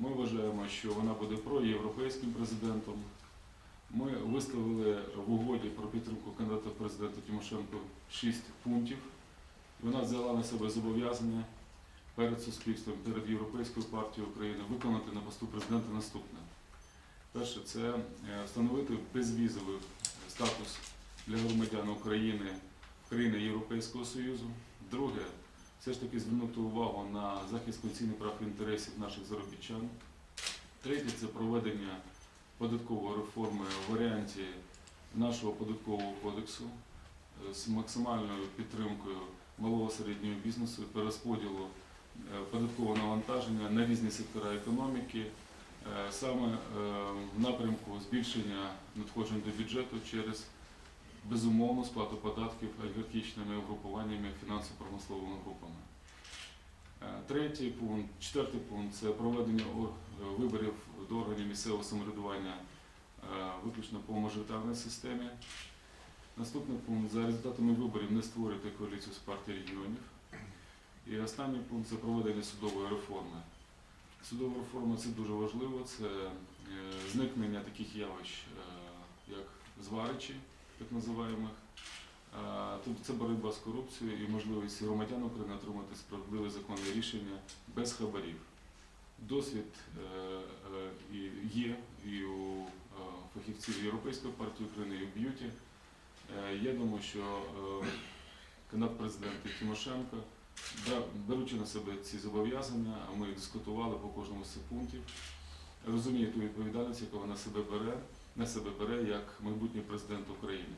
Ми вважаємо, що вона буде проєвропейським президентом. Ми виставили в угоді про підтримку кандидата в президента Тимошенко 6 пунктів. Вона взяла на себе зобов'язання перед суспільством, перед Європейською партією України виконати на посту президента наступне. Перше, це е, встановити безвізовий статус для громадян України країни Європейського Союзу. Друге, все ж таки звернути увагу на захист конституційних прав і інтересів наших заробітчан. Третє це проведення податкової реформи в варіанті нашого податкового кодексу е, з максимальною підтримкою малого середнього бізнесу, перерозподілу е, податкового навантаження на різні сектори економіки, е, саме в напрямку збільшення надходжень до бюджету через безумовну сплату податків олігархічними угрупуваннями фінансово-промисловими групами. Е, Третій пункт, четвертий пункт це проведення е, виборів до органів місцевого самоврядування е, виключно по мажоритарній системі. Наступний пункт за результатами виборів не створити коаліцію з партії регіонів. І останній пункт це проведення судової реформи. Судова реформа це дуже важливо, це зникнення таких явищ, як зваричі, так називаємих. Е, Тобто це боротьба з корупцією і можливість громадян України отримати справедливе законне рішення без хабарів. Досвід е, е, є і у е, фахівців Європейської партії України, і у б'юті. Я думаю, що кандидат президента Тимошенко, беручи на себе ці зобов'язання, ми дискутували по кожному з цих пунктів, розуміє ту відповідальність, яку вона себе бере, на себе бере як майбутній президент України.